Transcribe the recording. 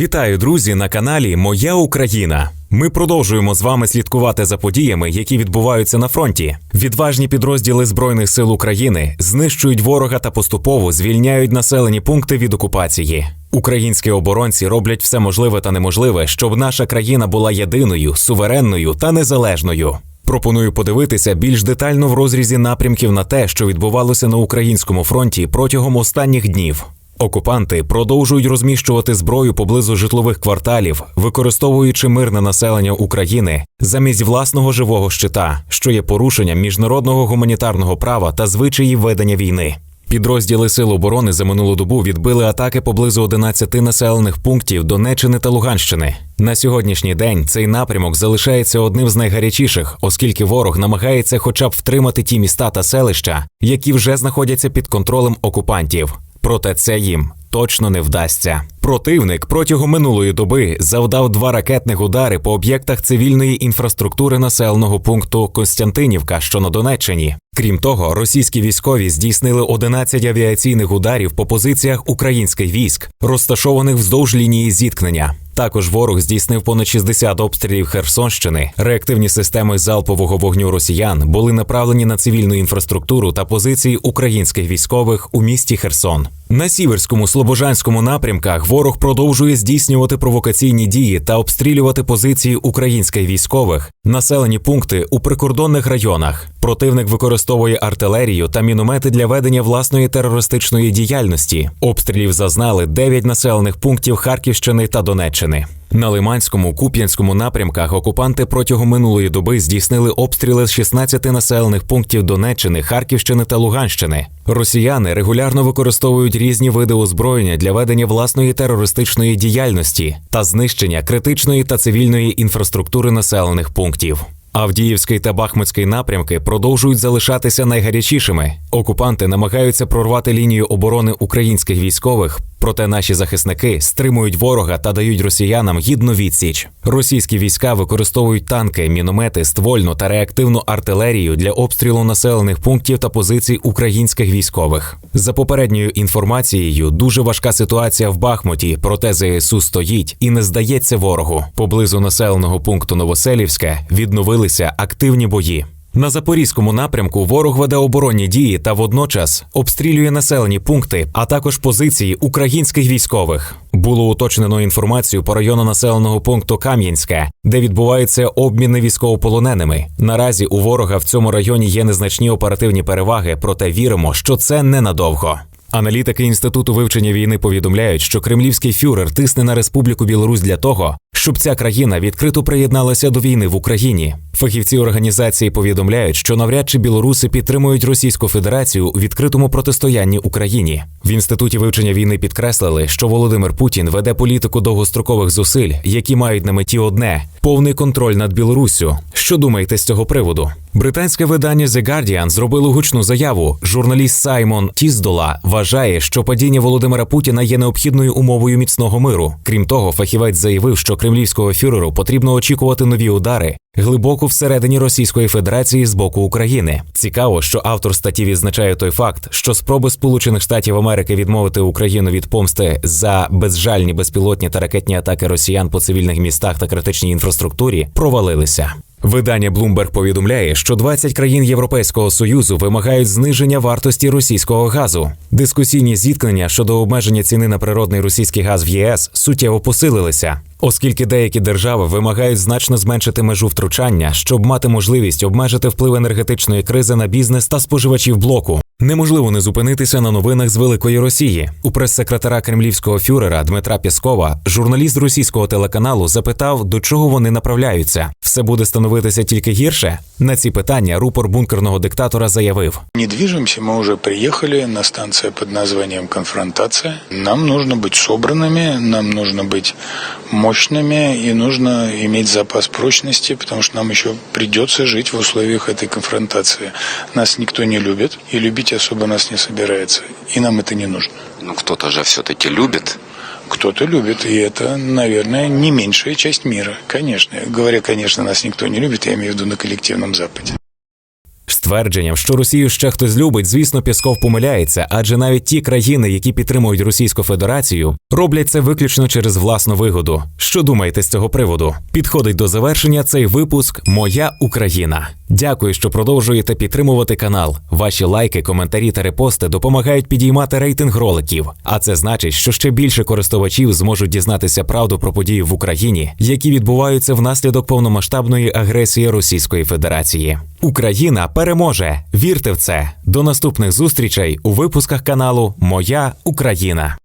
Вітаю, друзі, на каналі Моя Україна. Ми продовжуємо з вами слідкувати за подіями, які відбуваються на фронті. Відважні підрозділи Збройних сил України знищують ворога та поступово звільняють населені пункти від окупації. Українські оборонці роблять все можливе та неможливе, щоб наша країна була єдиною, суверенною та незалежною. Пропоную подивитися більш детально в розрізі напрямків на те, що відбувалося на українському фронті протягом останніх днів. Окупанти продовжують розміщувати зброю поблизу житлових кварталів, використовуючи мирне населення України замість власного живого щита, що є порушенням міжнародного гуманітарного права та звичаїв ведення війни. Підрозділи Сил оборони за минулу добу відбили атаки поблизу 11 населених пунктів Донеччини та Луганщини. На сьогоднішній день цей напрямок залишається одним з найгарячіших, оскільки ворог намагається хоча б втримати ті міста та селища, які вже знаходяться під контролем окупантів. Проте це їм точно не вдасться. Противник протягом минулої доби завдав два ракетних удари по об'єктах цивільної інфраструктури населеного пункту Костянтинівка, що на Донеччині. Крім того, російські військові здійснили 11 авіаційних ударів по позиціях українських військ, розташованих вздовж лінії зіткнення. Також ворог здійснив понад 60 обстрілів Херсонщини. Реактивні системи залпового вогню росіян були направлені на цивільну інфраструктуру та позиції українських військових у місті Херсон. На сіверському слобожанському напрямках ворог продовжує здійснювати провокаційні дії та обстрілювати позиції українських військових, населені пункти у прикордонних районах. Противник використовує артилерію та міномети для ведення власної терористичної діяльності. Обстрілів зазнали 9 населених пунктів Харківщини та Донеччини. На Лиманському Куп'янському напрямках окупанти протягом минулої доби здійснили обстріли з 16 населених пунктів Донеччини, Харківщини та Луганщини. Росіяни регулярно використовують різні види озброєння для ведення власної терористичної діяльності та знищення критичної та цивільної інфраструктури населених пунктів. Авдіївський та Бахмутський напрямки продовжують залишатися найгарячішими. Окупанти намагаються прорвати лінію оборони українських військових, проте наші захисники стримують ворога та дають росіянам гідну відсіч. Російські війська використовують танки, міномети, ствольну та реактивну артилерію для обстрілу населених пунктів та позицій українських військових. За попередньою інформацією, дуже важка ситуація в Бахмуті, проте ЗСУ стоїть і не здається ворогу. Поблизу населеного пункту Новоселівське відновилися активні бої. На запорізькому напрямку ворог веде оборонні дії та водночас обстрілює населені пункти, а також позиції українських військових. Було уточнено інформацію по району населеного пункту Кам'янське, де відбуваються обміни військовополоненими. Наразі у ворога в цьому районі є незначні оперативні переваги, проте віримо, що це ненадовго. Аналітики інституту вивчення війни повідомляють, що кремлівський фюрер тисне на Республіку Білорусь для того, щоб ця країна відкрито приєдналася до війни в Україні. Фахівці організації повідомляють, що навряд чи білоруси підтримують Російську Федерацію у відкритому протистоянні Україні. В інституті вивчення війни підкреслили, що Володимир Путін веде політику довгострокових зусиль, які мають на меті одне повний контроль над Білоруссю. Що думаєте з цього приводу? Британське видання The Guardian зробило гучну заяву. Журналіст Саймон Тіздола вважає, що падіння Володимира Путіна є необхідною умовою міцного миру. Крім того, фахівець заявив, що кремлівського фюреру потрібно очікувати нові удари глибоко всередині Російської Федерації з боку України. Цікаво, що автор статті відзначає той факт, що спроби Сполучених Штатів Америки відмовити Україну від помсти за безжальні безпілотні та ракетні атаки росіян по цивільних містах та критичній інфраструктурі провалилися. Видання Bloomberg повідомляє, що 20 країн Європейського союзу вимагають зниження вартості російського газу. Дискусійні зіткнення щодо обмеження ціни на природний російський газ в ЄС суттєво посилилися, оскільки деякі держави вимагають значно зменшити межу втручання, щоб мати можливість обмежити вплив енергетичної кризи на бізнес та споживачів блоку. Неможливо не зупинитися на новинах з великої Росії. У прес-секретаря кремлівського фюрера Дмитра Пєскова журналіст російського телеканалу запитав, до чого вони направляються. Все буде становитися тільки гірше. На ці питання рупор бункерного диктатора заявив: Не движемся, мы уже приехали на станцию под названием «Конфронтация». Нам нужно быть собранными, нам нужно быть мощными и нужно иметь запас прочности, потому что нам еще придется жить в условиях этой конфронтации. Нас никто не любит, и любить особо нас не собирается, и нам это не нужно. Ну, кто-то же все-таки любит. Кто-то любит, и это, наверное, не меньшая часть мира, конечно. Говоря, конечно, нас никто не любит, я имею в виду на коллективном Западе. Твердженням, що Росію ще хтось любить, звісно, Пісков помиляється, адже навіть ті країни, які підтримують Російську Федерацію, роблять це виключно через власну вигоду. Що думаєте з цього приводу? Підходить до завершення цей випуск Моя Україна. Дякую, що продовжуєте підтримувати канал. Ваші лайки, коментарі та репости допомагають підіймати рейтинг роликів. А це значить, що ще більше користувачів зможуть дізнатися правду про події в Україні, які відбуваються внаслідок повномасштабної агресії Російської Федерації. Україна переможе. Вірте в це. До наступних зустрічей у випусках каналу Моя Україна.